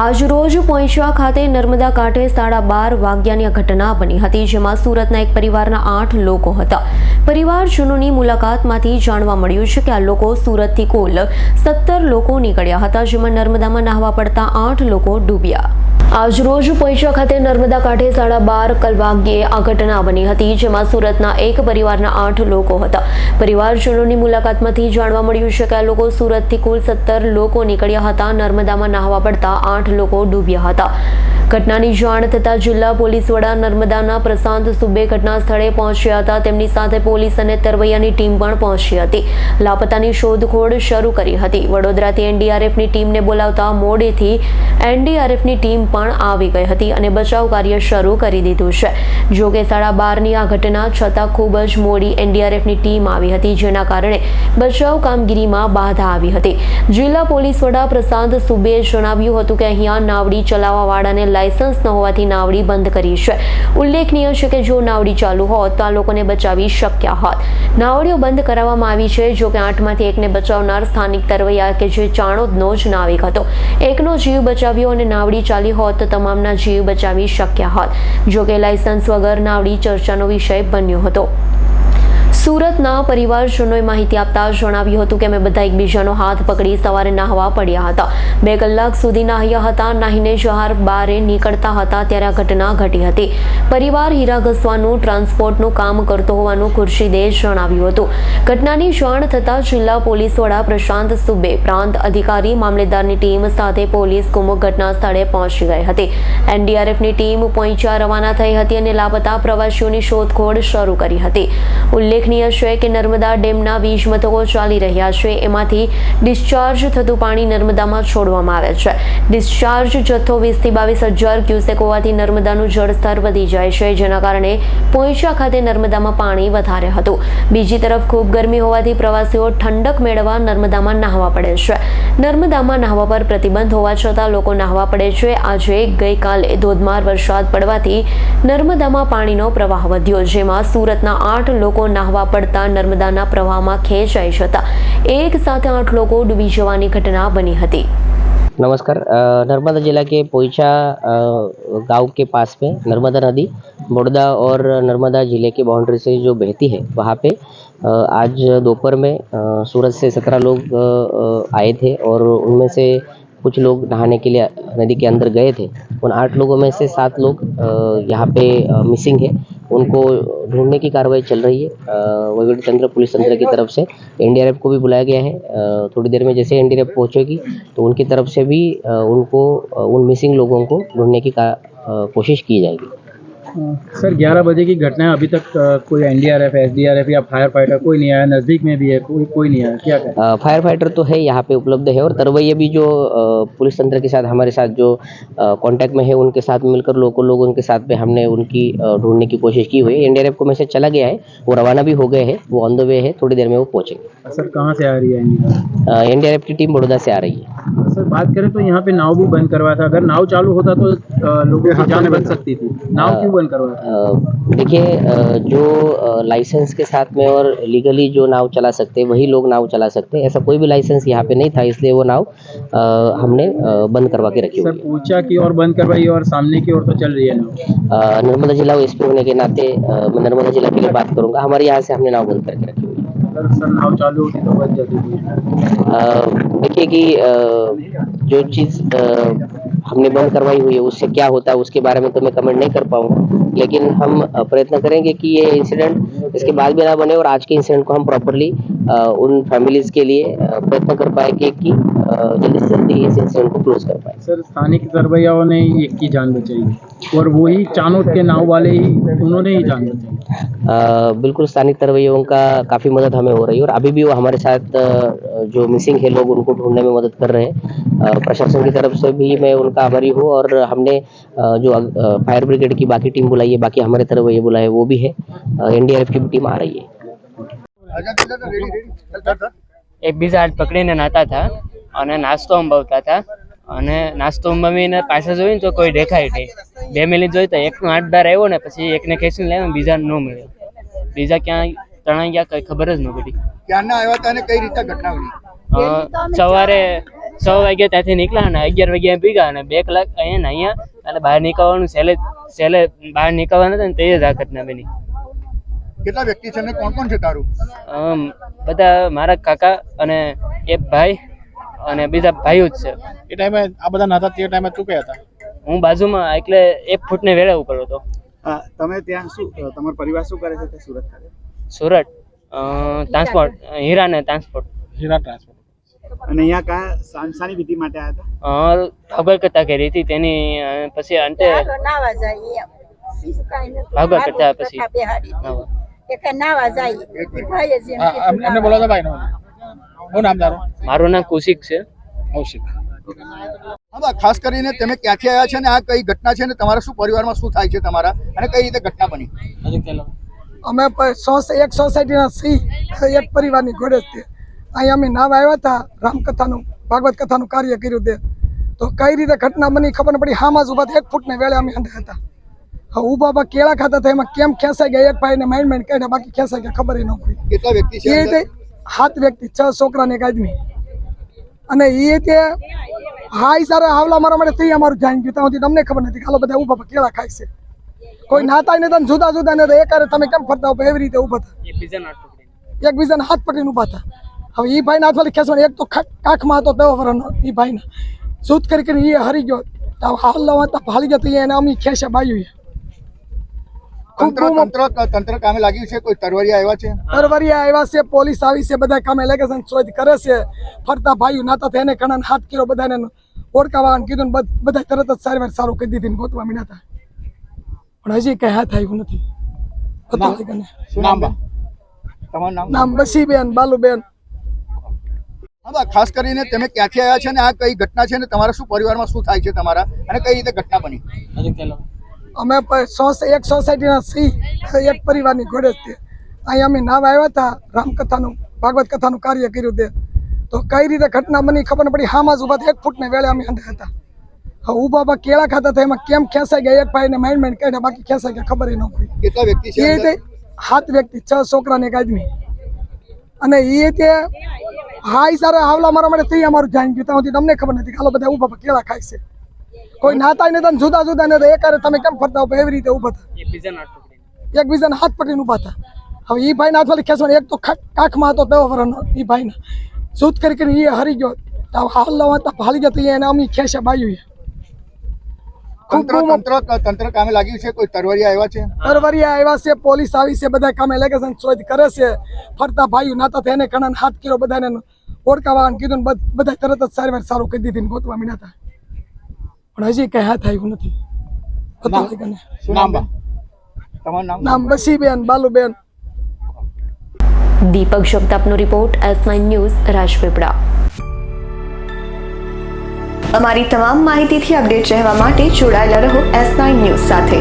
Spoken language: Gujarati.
આજરોજ પોઈચવા ખાતે નર્મદા કાંઠે સાડા બાર વાગ્યાની ઘટના બની હતી, જેમાં સુરતના એક પરિવારના આઠ લોકો હતા. પરિવારજનોની મુલાકાતમાંથી જાણવા મળ્યું છે કે આ લોકો સુરતથી કુલ સત્તર લોકો નીકળ્યા હતા, જેમાં નર્મદામાં નાહવા પડતા આઠ લોકો ડૂબ્યા. આજરોજ પોઈચા ખાતે નર્મદા કાંઠે સાડા બાર કલાકે આ ઘટના બની હતી, જેમાં સુરતના એક પરિવારના આઠ લોકો હતા. પરિવારજનોની મુલાકાતમાંથી જાણવા મળ્યું છે કે આ લોકો સુરતથી કુલ સત્તર લોકો નીકળ્યા હતા. નર્મદામાં નાહવા પડતા આઠ લોકો ડૂબ્યા હતા. ઘટનાની જાણ થતાં જિલ્લા પોલીસ વડા નર્મદાના પ્રશાંત સુબે ઘટના સ્થળે પહોંચ્યા હતા. તેમની સાથે પોલીસ અને તરવૈયાની ટીમ પણ પહોંચી હતી. લાપતાની શોધખોળ શરૂ કરી હતી. વડોદરાથી એનડીઆરએફની ટીમને બોલાવતા મોડેથી એનડીઆરએફની ટીમ પણ આવી ગઈ હતી અને બચાવ કાર્ય શરૂ કરી દીધું છે. જોકે સાડા બારની આ ઘટના છતાં ખૂબ જ મોડી એનડીઆરએફની ટીમ આવી હતી, જેના કારણે બચાવ કામગીરીમાં બાધા આવી હતી. જિલ્લા પોલીસ વડા પ્રશાંત સુબેએ જણાવ્યું હતું કે, અહીંયા નાવડી ચલાવવાવાળાને લાયસન્સ ન હોવાથી નાવડી બંધ કરી છે. ઉલ્લેખનીય છે કે જો નાવડી ચાલુ હોત તો આ લોકોને બચાવી શક્યા હોત. નાવડીઓ બંધ કરાવવામાં આવી છે, જો કે આઠમાંથી એકને બચાવનાર સ્થાનિક તરવૈયા કે જે ચાણોદનો જ નાવિક હતો. એકનો જીવ બચાવ્યો અને નાવડી ચાલી હોત તો તમામના જીવ બચાવી શક્યા હોત. જો કે લાયસન્સ વગર નાવડી ચર્ચાનો વિષય બન્યો હતો. સુરતના પરિવારજનોએ માહિતી આપતા જણાવ્યું હતું કે અમે બધા એકબીજાનો હાથ પકડી સવારે નાહવા પડ્યા હતા. બે કલાક સુધી નાહ્યા હતા, નાહીને જહાર બારે નીકળતા હતા ત્યારે આ ઘટના ઘટી હતી. પરિવાર હીરા ઘસવાનું, ટ્રાન્સપોર્ટનું કામ કરતો હોવાનું ખુરશીદે જણાવ્યું હતું. ઘટનાની જાણ થતાં જિલ્લા પોલીસ વડા પ્રશાંત સુબે પ્રાંત અધિકારી, મામલેદારની ટીમ સાથે પોલીસ કુમુક ઘટના સ્થળે પહોંચી ગઈ હતી. એનડીઆરએફની ટીમ પોઈચા રવાના થઈ હતી અને લાપતા પ્રવાસીઓની શોધખોળ શરૂ કરી હતી. ઉલ્લેખનીય છે કે નર્મદા ડેમના વીજ મથકો ચાલી રહ્યા છે. એમાંથી ડિસ્ચાર્જ થતું પાણી નર્મદામાં છોડવામાં આવે છે. ડિસ્ચાર્જ જથ્થો વીસથી બાવીસ હજાર ક્યુસેક હોવાથી નર્મદાનું જળસ્તર વધી જાય છે, જેના કારણે પોઈચા ખાતે નર્મદામાં પાણી વધારે હતું. બીજી તરફ ખૂબ ગરમી હોવાથી પ્રવાસીઓ ઠંડક મેળવવા નર્મદામાં નાહવા પડે છે. નર્મદામાં નાહવા પર પ્રતિબંધ હોવા છતાં લોકો નાહવા પડે છે. આજે ગઈકાલે ધોધમાર વરસાદ પડવાથી નર્મદામાં પાણીનો પ્રવાહ વધ્યો, જેમાં સુરતના આઠ લોકો નાહવા પડતા નર્મદાના પ્રવાહમાં ખેંચાઈ જતા એક સાથે આઠ લોકો ડૂબી જવાની ઘટના બની હતી नमस्कार अ, नर्मदा जिला के पोईचा अ, गांव के पास में नर्मदा नदी बड़ौदा और नर्मदा जिले के बाउंड्री से जो बहती है वहाँ पे अ, आज दोपहर में अ, सूरत से सत्रह लोग अ, अ, आए थे और उनमें से कुछ लोग नहाने के लिए नदी के अंदर गए थे उन आठ लोगों में से सात लोग अ, यहाँ पे मिसिंग है उनको ढूँढने की कार्रवाई चल रही है। वहीवटी तंत्र पुलिस तंत्र की तरफ़ से एनडीआरएफ को भी बुलाया गया है। थोड़ी देर में जैसे एनडीआरएफ पहुंचेगी तो उनकी तरफ़ से भी उनको उन मिसिंग लोगों को ढूँढने का, कोशिश की जाएगी। सर 11 बजे की घटना है अभी तक कोई एनडीआरएफ एसडीआरएफ या फायर फाइटर कोई नहीं आया नज़दीक में भी है कोई कोई नहीं आया क्या कहें? फायर फाइटर तो है यहाँ पे उपलब्ध है और तरवैया भी जो पुलिस तंत्र के साथ हमारे साथ जो कांटेक्ट में है उनके साथ मिलकर लोकल लोग उनके साथ में हमने उनकी ढूँढने की कोशिश की हुई है। एनडीआरएफ को मैसेज चला गया है वो रवाना भी हो गए हैं वो ऑन द वे है थोड़ी देर में वो पहुँचेंगे। सर कहाँ से आ रही है एनडीआरएफ की टीम बड़ौदा से आ रही है। बात करें तो यहाँ पे नाव भी बंद करवाया था। अगर नाव चालू होता तो लोगों की जान बच सकती थी। नाव क्यों बंद करवाया था? देखिए जो लाइसेंस के साथ में और लीगली जो नाव चला सकते हैं वही लोग नाव चला सकते हैं। ऐसा कोई भी लाइसेंस यहाँ पे नहीं था इसलिए वो नाव हमने बंद करवा के रखी सर हुई है। ऊँचा की और बंद करवाई और सामने की ओर तो चल रही है नाव। नर्मदा जिला एसपी होने के नाते मैं नर्मदा जिला के लिए बात करूँगा। हमारे यहाँ से हमने नाव बंद करके रखी हुई है। चालू होती तो देखिए कि जो चीज़ हमने बंद करवाई हुई है, उससे क्या होता है, उसके बारे में तो मैं कमेंट नहीं कर पाऊँगा। लेकिन हम प्रयत्न करेंगे कि ये इंसिडेंट इसके बाद भी ना बने और आज के इंसिडेंट को हम प्रॉपरली उन फैमिलीज़ के लिए प्रयत्न कर पाए कि अ, जल्दी से जल्दी इस इंसिडेंट को क्लोज कर पाए। सर स्थानिक तरवैयाओं ने एक की जान बचाई और वही चानोद के नाव वाले ही उन्होंने ही जान बचाई। बिल्कुल स्थानिक तरवैयों का काफ़ी मदद हमें हो रही है और अभी भी वो हमारे साथ जो मिसिंग है लोग उनको ढूँढने में मदद कर रहे हैं। प्रशासन की तरफ से भी मैं उनका आभारी हूँ और हमने अ, जो अ, फायर ब्रिगेड की बाकी टीम बुलाई है बाकी हमारे तरवैये बुलाए हैं, वो भी है एनडीआरएफ की भी टीम आ रही है એકબીજા હાથ પકડીને નાતા હતા અને નાસ્તો અંબાવતા હતા અને નાસ્તો અંબાવીને પાછા જોઈને તો કોઈ દેખાય નહીં બે મિનિટ જોઈ તો એકનો હાથ બહાર આવ્યો ને પછી એકને ખેંચીને લાવ્યો ને બીજાને ન મળ્યો બીજા ક્યાં તણાઈ ગયા કઈ ખબર જ ન પડી ક્યારના આવ્યા હતા અને કઈ રીતે ઘટના બની અ, સવારે છ વાગ્યા ત્યાંથી નીકળ્યા અને અગિયાર વાગ્યા ભીગા અને બે કલાક અહીંયા ને અહીંયા અને બહાર નીકળવાનું સેલે સેલે બહાર નીકળવાનું હતું ને તે જ આ ઘટના બની. કેટલા વ્યક્તિ છે અને કોણ કોણ છે તારું? બધા મારા કાકા અને એક ભાઈ અને બીજા ભાઈઓ જ છે. એ ટાઈમે આ બધા નહોતા તે ટાઈમે તું કયા હતા? હું બાજુમાં એટલે એક ફૂટને વેળા ઉપર હતો. હા, તમે ત્યાં શું તમારો પરિવાર શું કરે છે તે સુરત ખાતે? સુરત ટ્રાન્સપોર્ટ હીરા ને ટ્રાન્સપોર્ટ. હીરા ટ્રાન્સપોર્ટ. અને અહીંયા કા સાંસાની વિધિ માટે આવ્યા હતા? ભાગવત કથા કરી હતી. તેની પછી અંતે નાવા નતું. ભાગવત કરતા પછી. મારું નામ કૌશિક છે. કૌશિક. હા ખાસ કરીને તમે ક્યાંથી આવ્યા છે ને આ કઈ ઘટના છે ને તમારા શું પરિવારમાં શું થાય છે તમારા? અને કઈ રીતે ઘટના બની? અમે એક સોસાયટીના સિંહ એક પરિવારની ઘોડે તે. અહીંયા અમે નામ આવ્યા હતા રામકથાનું ભાગવત કથાનું કાર્ય કર્યું તે. તો કઈ રીતે ઘટના બની ખબર ન પડી. હામાં જ ઊભા એક ફૂટને વેળે અમે અંદર હતા. હવે ઊભા ઊભા કેળા ખાતા હતા એમાં કેમ ખેંચાઈ ગયા એક ભાઈને માઇન્ડ માઇન્ડ કાઢ્યા બાકી ખેંચાઈ ગયા ખબર ન પડી. કેટલા વ્યક્તિ છે એ રીતે સાત વ્યક્તિ છ છોકરા ને એક આદમી. અને એ તે હાઈ સારા હાવલા મારા માટે થઈ અમારું જાણી ગયું. ત્યાંથી તમને ખબર નથી ખાલો બધા ઊભા ઊભા કેળા ખાય છે. કોઈ નાતા ને જુદા જુદા ને એકારે તમે કેમ ફરતા હોય એવી રીતે ઊભા હતા. એકબીજાને હાથ પકડીને ઊભા હતા. હવે એ ભાઈ હાથવાળી ખેંચવાનો. એક તો કાખમાં હતો પેવો વર્ષનો એ ભાઈને જૂથ કરી કરીને એ હરી ગયો. તો હાલ હતા હાલી ગયો તો એને અમે ખેંચે બાયું તંત્ર કામે લાગ્યું છે? કોઈ તરવરિયા આવ્યા છે? તરવરિયા આવ્યા છે પોલીસ આવી છે બધા કામે લાગે છે ને શોધ કરે છે. ફરતા ભાઈઓ નાતા થઈને ઘણા હાથ કિલો બધાને ઓળખાવા કીધું ને બધ- તરત જ સારું દીધી ને ગોતવા મીના હતા પણ હજી કઈ હાથ આવ્યું નથી. નામ? નામ બસીબેન બાલુબેન. હા ખાસ કરીને તમે ક્યાંથી આવ્યા છે ને આ કઈ ઘટના છે ને તમારા શું પરિવારમાં શું થાય છે તમારા? અને કઈ રીતે ઘટના બની? અમે એક સોસાયટીના સી એક પરિવારની ઘોડે તે. અહીંયા અમે નામ આવ્યા હતા રામકથાનું ભાગવત કથાનું કાર્ય કર્યું તે. તો કઈ રીતે ઘટના બની ખબર ન પડી. હામાં જ ઊભા એક એક ફૂટને વેળે અમે અંદર હતા. હવે ઊભા ઊભા કેળા ખાતા હતા એમાં કેમ ખેંચાઈ ગયા એક ભાઈને માઇન્ડ માઇન્ડ કાઢ્યા બાકી ખેંચાઈ ગયા ખબર ન પડી. કેટલા વ્યક્તિ છે એ રીતે સાત વ્યક્તિ છ છોકરા ને એક આદમી. અને એ તે હાઈ સારા હાવલા મારા માટે થઈ અમારું જાણી ગયું. ત્યાં સુધી તમને ખબર નથી ખાલો બધા ઊભા ઊભા કેળા ખાય છે. કોઈ નાતા ને તમે જુદા જુદા ને એકારે તમે કેમ ફરતા હો? એવી રીતે ઊભા હતા એકબીજાના હાથ પકડીને. એકબીજાને હાથ પકડીને ઊભા હતા હવે એ ભાઈ હાથ વાળી ખેંચવાની એક તો કાખમાં હતો તેવો વર્ષનો એ ભાઈને. જૂથ કરી કરીને એ હરી ગયો. તો હાલ હતા હાલી ગયો તો એને અમી ખેંચે બાયું તંત્ર કામે લાગ્યું છે? કોઈ તરવરિયા આવ્યા છે? તરવરિયા આવ્યા છે પોલીસ આવી છે બધા કામે લાગે છે શોધ કરે છે. ફરતા ભાઈઓ નાતા થઈને ઘણા હાથ કિલો બધાને ઓળખાવા કીધું ને બધા તરત જ સારવાર સારું કરી દીધી ને ગોતવા મીના હતા પણ હજી કઈ હાથ આવ્યું નથી. નામ Basiben Baluben. Deepak જગતાપનો report S nine news Rajpipla. અમારી તમામ માહિતીથી અપડેટ રહેવા માટે જોડાયેલા રહો એસ નાઇન ન્યૂઝ સાથે.